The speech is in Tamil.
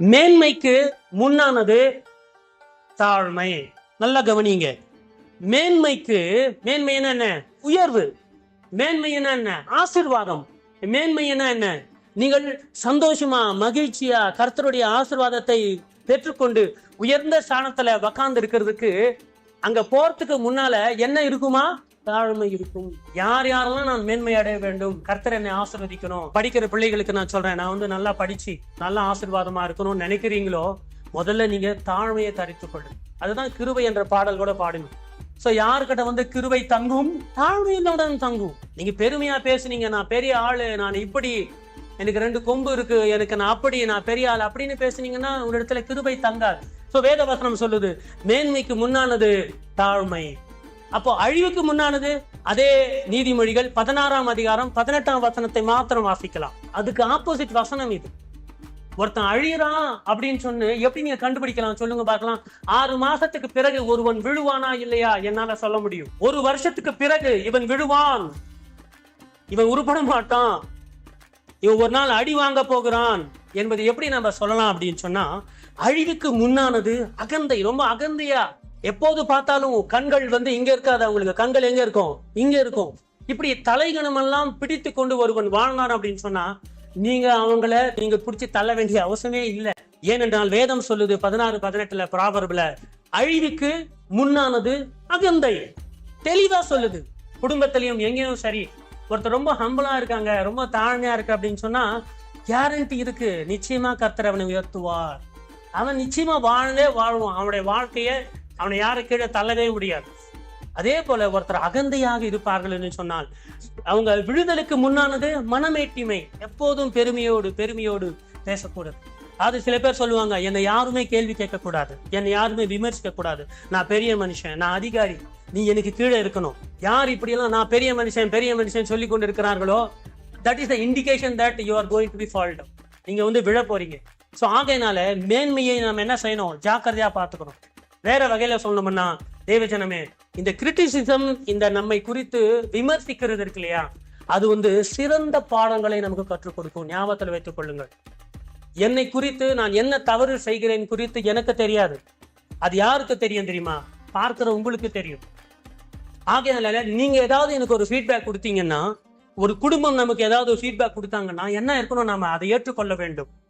மேன்மைக்கு முன்னானது தாழ்மை. நல்லா கவனிங்க. மேன்மைக்கு மேன்மை என்ன உயர்வு. மேன்மை என்ன ஆசீர்வாதம். மேன்மை என்ன? நீங்கள் சந்தோஷமா மகிழ்ச்சியா கர்த்தருடைய ஆசிர்வாதத்தை பெற்றுக்கொண்டு உயர்ந்த ஸ்தானத்துல உக்காந்து இருக்கிறதுக்கு அங்க போறதுக்கு முன்னால என்ன இருக்குமா? தாழ்மை இருக்கும். யார் யாரெல்லாம் நான் மேன்மை அடைய வேண்டும்? கர்த்தர் என்னை ஆசிர்வதிக்கணும். படிக்கிற பிள்ளைகளுக்கு நான் சொல்றேன். நான் வந்து நல்லா படிச்சு நல்லா ஆசீர்வாதமா இருக்கணும்னு நினைக்கிறீங்களோ முதல்ல நீங்க தாழ்மையை தரித்துக் கொள்ளுங்க. அதுதான் கிருபை என்ற பாடல் கூட பாடணும். சோ யாருக்கிட்ட வந்து கிருபை தங்கும்? தாழ்மையுடன் தங்கும். நீங்க பெருமையா பேசுனீங்க நான் பெரிய ஆளு நான் இப்படி எனக்கு ரெண்டு கொம்பு இருக்கு எனக்கு நான் அப்படி நான் பெரிய ஆள் அப்படின்னு பேசுனீங்கன்னா ஒரு இடத்துல கிருபை தங்காது. சோ வேதவசனம் சொல்லுது மேன்மைக்கு முன்னானது தாழ்மை அப்போ அழிவுக்கு முன்னானது அதே நீதிமொழிகள் பதினாறாம் அதிகாரம் பதினெட்டாம் வசனத்தை மாத்திரம் வாசிக்கலாம். அதுக்கு ஆப்போசிட் வசனம் இது. ஒருத்தன் அழியறான் அப்படின்னு சொன்னு எப்படி நீங்க கண்டுபிடிக்கலாம்? சொல்லுங்க பார்க்கலாம். ஆறு மாசத்துக்கு பிறகு ஒருவன் விழுவானா இல்லையா? என்னால சொல்ல முடியும். ஒரு வருஷத்துக்கு பிறகு இவன் விழுவான். இவன் உருப்பட மாட்டான். இவன் ஒரு நாள் அடி வாங்க போகிறான் என்பது எப்படி நம்ம சொல்லலாம் அப்படின்னு சொன்னா அழிவுக்கு முன்னானது அகந்தை ரொம்ப அகந்தையா எப்போது பார்த்தாலும் கண்கள் வந்து இங்க இருக்காது அவங்களுக்கு கண்கள் எங்க இருக்கும்? இங்க இருக்கும். இப்படி தலைகணம் எல்லாம் பிடித்து கொண்டு ஒருவன் வாழ்ந்தான் அப்படின்னு சொன்னா நீங்க அவங்கள நீங்க பிடிச்சி தள்ள வேண்டிய அவசியமே இல்லை. ஏனென்றால் வேதம் சொல்லுது பதினாறு பதினெட்டுல ப்ராபர்பில் அழிவுக்கு முன்னானது அகந்தை. தெளிவா சொல்லுது. குடும்பத்திலையும் எங்கேயும் சரி ஒருத்தர் ரொம்ப ஹம்பலா இருக்காங்க ரொம்ப தாழ்மையா இருக்கு அப்படின்னு சொன்னா கேரண்டி இருக்கு நிச்சயமா கர்த்தர் அவனை உயர்த்துவார். அவன் நிச்சயமா வாழ்ந்தே வாழ்வான். அவனுடைய வாழ்க்கையை அவனை யாரும் கீழே தள்ளவே முடியாது. அதே போல ஒருத்தர் அகந்தையாக இருப்பார்கள் என்று சொன்னால் அவங்க விழுதலுக்கு முன்னானது மனமேட்டிமை எப்போதும் பெருமையோடு பெருமையோடு பேசக்கூடாது. அது சில பேர் சொல்லுவாங்க என்னை யாருமே கேள்வி கேட்கக்கூடாது. என்னை யாருமே விமர்சிக்க கூடாது நான் பெரிய மனுஷன் நான் அதிகாரி. நீ எனக்கு கீழே இருக்கணும். யார் இப்படியெல்லாம் நான் பெரிய மனுஷன் பெரிய மனுஷன் சொல்லி கொண்டு இருக்கிறார்களோ that is the indication that you are going to be fault நீங்க வந்து விழ போறீங்க. ஸோ ஆகையினால மேன்மையை நம்ம என்ன செய்யணும்? ஜாக்கிரதையா பார்த்துக்கணும். வேற வகையில சொல்லணும்னா தேவஜனமே இந்த கிரிட்டிசிசம் இந்த நம்மை குறித்து விமர்சிக்கிறது இருக்கு இல்லையா? அது வந்து சிறந்த பாடங்களை நமக்கு கற்றுக் கொடுக்கும். ஞாபகத்தில் வைத்துக் கொள்ளுங்கள். என்னை குறித்து நான் என்ன தவறு செய்கிறேன் குறித்து எனக்கு தெரியாது. அது யாருக்கு தெரியும் தெரியுமா? பார்க்கிற உங்களுக்கு தெரியும். ஆகையால நீங்க ஏதாவது எனக்கு ஒரு ஃபீட்பேக் கொடுத்தீங்கன்னா ஒரு குடும்பம் நமக்கு ஏதாவது ஒரு ஃபீட்பேக் கொடுத்தாங்கன்னா என்ன இருக்கணும் நாம அதை ஏற்றுக்கொள்ள வேண்டும்.